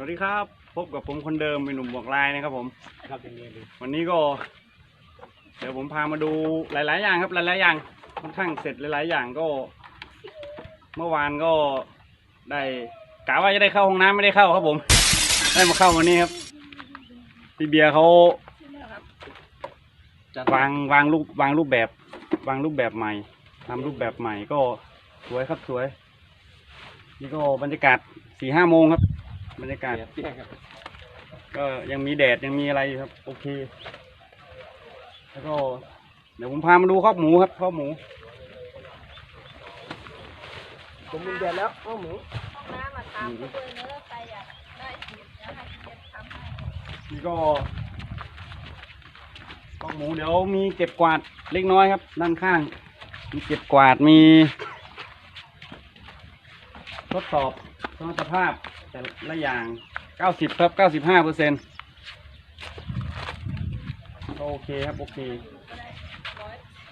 สวัสดีครับ พบกับผมคนเดิมเป็นหนุ่มบวกลายนะครับผมครับอย่างนี้เลยวันนี้ก็ เดี๋ยวผมพามาดูหลาย ๆ อย่างครับ หลาย ๆ อย่างค่อนข้างเสร็จหลาย ๆ อย่างก็ เมื่อวานก็ได้กะว่าจะได้เข้าห้องน้ำไม่ได้เข้าครับผม ได้มาเข้าวันนี้ครับพี่เบียร์เขาจัดวางวางรูปวางรูปแบบ วางรูปแบบใหม่ทำรูปแบบใหม่ก็สวยครับสวย นี่ก็บรรยากาศสี่ห้าโมงครับ บรรยากาศเปรี้ยงครับก็ยังมีแดดยังมีอะไรอยู่ครับ โอเค แล้วก็ เดี๋ยวผมพามาดูคอกหมูครับคอกหมู ผมมีเดือนแล้วอ้อหมูน้ำมาทำด้วยเนื้อใครอยากได้ฉีดเดี๋ยวให้เก็บทำให้นี่ก็คอกหมูเดี๋ยวมีเก็บกวาดเล็กน้อยครับ ด้านข้าง มีเก็บกวาดมี ทดสอบสมรรถภาพ แต่ละอย่าง90ครับ95เปอร์เซ็นต์โอเคครับโอเค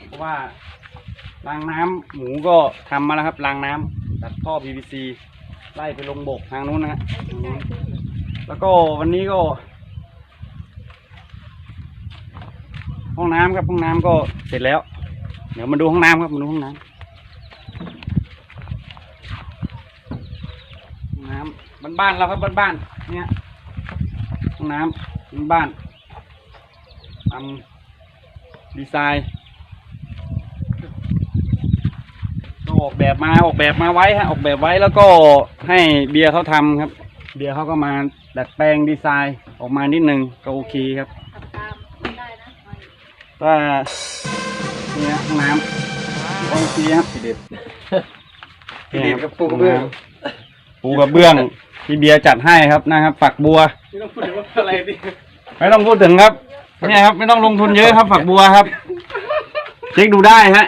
เพราะว่ารางน้ำหมูก็ทำมาแล้วครับรางน้ำตัดท่อ PVC ไล่ไปลงบกทางนู้นนะฮะแล้วก็วันนี้ก็ ห้องน้ำครับห้องน้ำก็เสร็จแล้ว เดี๋ยวมาดูห้องน้ำครับมาดูห้องน้ำห้อง น้ำบ้านๆเราครับบ้านๆเนี่ยห้องน้ำบ้านๆทำดีไซน์ก็ออกแบบมาออกแบบมาไว้ฮะออกแบบไว้แล้วก็ให้เบียร์เขาทำครับ เบียร์เขาก็มาดัดแปลงดีไซน์ออกมานิดนึงก็โอเคครับทำตามไม่ได้นะมันก็เนี่ยห้องน้ำโอเคครับทีเด็ดพี่ดีกับปูกระเบื้องปูกระเบื้อง พี่เบียร์จัดให้ครับนะครับ ฝักบัวนี่ต้องพูดถึงว่าอะไรดิไม่ต้องพูดถึงครับเนี่ยครับ ไม่ต้องลงทุนเยอะครับ ฝักบัวครับ เช็คดูได้ฮะ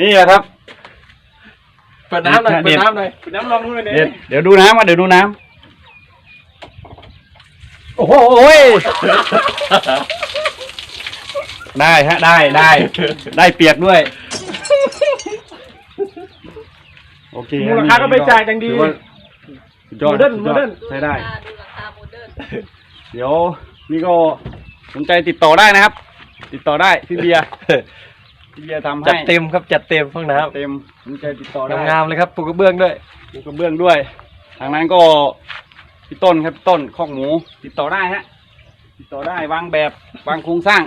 นี่แหละครับ เปิดน้ำหน่อยเด็เปิดดน้ำหน่อยเปิดน้ำลองดูหน่อยเดี๋ยวดิเดี๋ยวดูน้ำมาเดี๋ยวดูน้ำโอ้โหยได้ฮะได้ได้ ได้เปียกด้วย โอเคมูลค่าก็ไปจ่ายจังดี ถือว่า สุดยอดโมเดิร์นสุยอโมเดิร์น ใช้ได้อ่าดูราคาโมเดิร์นเดี๋ยวนี่ก็สนใจติดต่อได้นะครับ ติดต่อได้พี่เบียร์พี่เบียร์ทำให้จัดเต็มครับจัดเต็มห้องน้เต็มสนใจติดต่อได้ำงามๆเลยครับปูกระเบื้องด้วยปูกระเบื้องด้วย ทางนั้นก็พี่ต้นครับพี่ต้นคอกหมู ติดต่อได้ฮะติดต่อได้วางแบบวางโครงสร้าง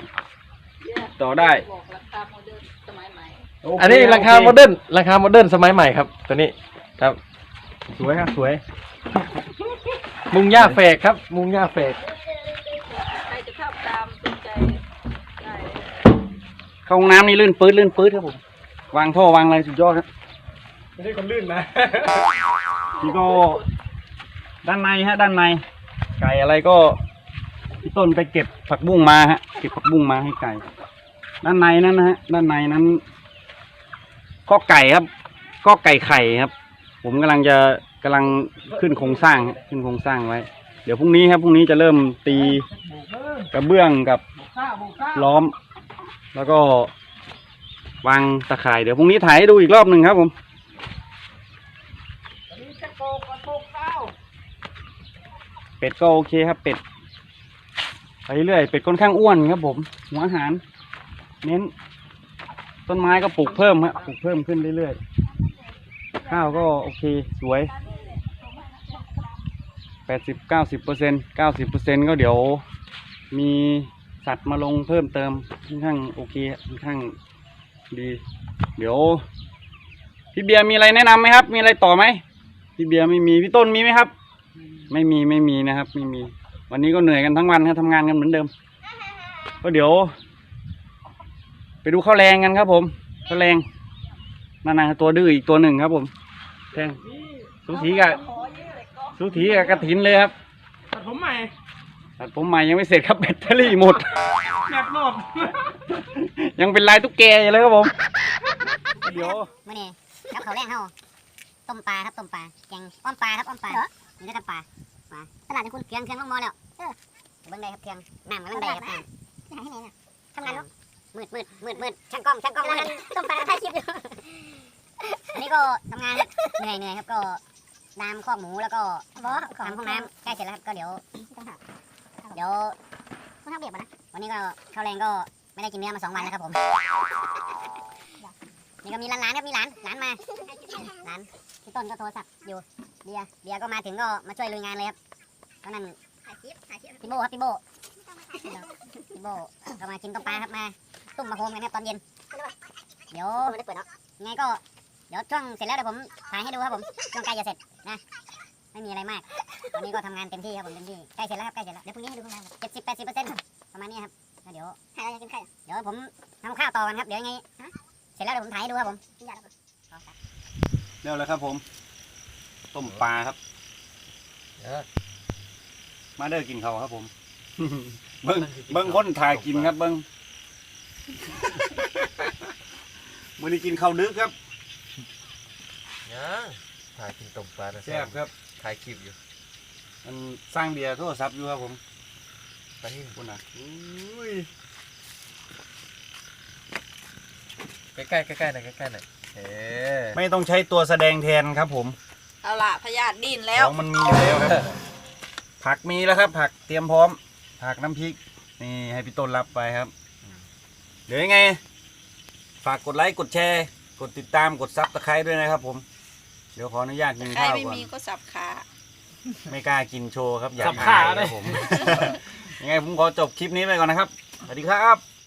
ติดต่อได้ บอกราคาโมเดิร์นสมัยใหม่โเคอันนี้ราคาโอโมเดิร์นราคาโมเดิร์นสมัยใหม่ครับ ตัวนี้ครับสวยครับสวย มุงหญ้าเฟกครับ มุงหญ้าเฟกใครจะเข้าตามสนใจได้เลยเข้าห้องน้ำนี่ลื่นปื๊ดลื่นปื๊ดครับผม วางท่อวางอะไรสุดยอดครับไม่ใช่คนลื่นนะนี่ก็ด้านในฮะ ด้านใน ไก่อะไรก็พี่ต้นไปเก็บผักบุ้งมาฮะ เก็บผักบุ้งมาให้ไก่ ด้านในนั้นนะฮะ ด้านในนั้น ก็ไก่ครับ ก็ไก่ไข่ครับ ผมกำลังจะ กำลังขึ้นโครงสร้างฮะขึ้นโครงสร้างไว้ เดี๋ยวพรุ่งนี้ครับพรุ่งนี้จะเริ่มตีกระเบื้องกับล้อม แล้วก็วางตะข่ายเดี๋ยวพรุ่งนี้ถ่ายให้ดูอีกรอบหนึ่งครับผมเป็ดก็โอเคครับ เป็ดไปเรื่อยเป็ดค่อนข้างอ้วนครับผมหัวอาหาร เน้น ต้นไม้ก็ปลูกเพิ่มครับปลูกเพิ่มขึ้นเรื่อยๆ ข้าวก็โอเคสวยแปดสิบเก้าสิบเปอร์เซ็นเก้าสิบเปอร์เซ็นก็เดี๋ยวมีสัตว์มาลงเพิ่มเติมค่อนข้างโอเคค่อนข้างดี เดี๋ยว พี่เบียร์มีอะไรแนะนำไหมครับ มีอะไรต่อไหมพี่เบียร์ไม่มีพี่ต้นมีไหมครับ ไม่มีไม่มีนะครับ ไม่มี วันนี้ก็เหนื่อยกันทั้งวันครับทำงานกันเหมือนเดิม ก็เดี๋ยว ไปดูข้าวแรงกันครับผมข้าวแรง นั่นนะตัวดื้ออีกตัวหนึ่งครับ ผมแทงสูสีกับขอยืดเลยก็สูสีกับกระถินเลยครับตัดผมใหม่แต่ผมใหม่ยังไม่เสร็จครับแบตเตอรี่หมดแมปหมด ยังเป็นลายตุ๊กแกอยู่เลยครับผมเดี๋ยวมื่อนี้กับเขาวแรงเฮาต้มปลาครับต้มปลาแกงอ้อมปลาครับอ้อมปลานี่ได้ทำปลาปลาตลาดที่คุณเครื่องเครื่องลงหมอแล้วเออเบิ่งได้ครับเครื่องน้ำกำลังได้ครับน้ำให้ไหนน่ะทำงานเนาะ มืดมืดมืดมืดช่างกล้องช่างกล้องมืดต้มปลาถ่ายคลิปอยู่อันนี้ก็ทำงานครับเหนื่อยเหนื่อยครับก็ดามคอกหมูแล้วก็ทำห้องน้ำใกล้เสร็จแล้วครับก็เดี๋ยวเดี๋ยวคุณทำเบียบนะวันนี้ก็ข้าวแรงก็ไม่ได้กินเนื้อมาสองวันแล้วครับผมนี่ก็มีหลานๆครับมีหลานหลานมาหลานพี่ต้นก็โทรศัพท์อยู่เบียร์เบียร์ก็มาถึงก็มาช่วยลุยงานเลยครับก็นั่นพี่โบครับพี่โบพี่โบก็มากินต้มปลาครับมา ตุ้มมาโฮมกันครับตอนเย็น เดี๋ยวยังไงก็เดี๋ยวช่วงเสร็จแล้วเดี๋ยวผมถ่ายให้ดูครับผมช่วงใกล้จะเสร็จนะไม่มีอะไรมากตอนนี้ก็ทำงานเต็มที่ครับผมเต็มที่ใกล้เสร็จแล้วครับใกล้เสร็จแล้วเดี๋ยวพรุ่งนี้ให้ดูข้างล่างเจ็ดสิบแปดสิบเปอร์เซ็นต์ประมาณนี้ครับแล้วเดี๋ยวใครจะกินไข่เดี๋ยวผมทำข้าวต่อกันครับเดี๋ยวยังไงเสร็จแล้วเดี๋ยวผมถ่ายให้ดูครับผมเร็วแล้วครับผม ต้มปลาครับเออมาเด้อกินเขาวครับผม เบิ้งเบิ้งคนถ่ายกินครับเบิ้ง มื่อนี้กินข้าวดึกครับยังถ่ายกินต้มปลานะแซ่บครับถ่ายคลิปอยู่ มันสร้างเบียร์โทรศัพท์อยู่ครับผมปลานิ่มคุณนะอุ้ยใกล้ๆใกล้ๆหน่อยใกล้ๆหน่อยเอ๊ะไม่ต้องใช้ตัวแสดงแทนครับผมเอาล่ะพยาธิดินแล้วของมันมีอยู่แล้วครับ ผักมีแล้วครับ ผักเตรียมพร้อม ผักน้ำพริก นี่ให้พี่ต้นรับไปครับ เดี๋ยวยังไง ฝากกดไลค์กดแชร์ กดติดตามกดซับตะไคร้ด้วยนะครับผม เดี๋ยวขออนุญาตกินใครข้าวไม่ก่อน มีก็สับขา ไม่กล้ากินโชว์ครับ อยากสับขาอายเลยครับผม ยังไงผมขอจบคลิปนี้ไปก่อนนะครับ สวัสดีครับ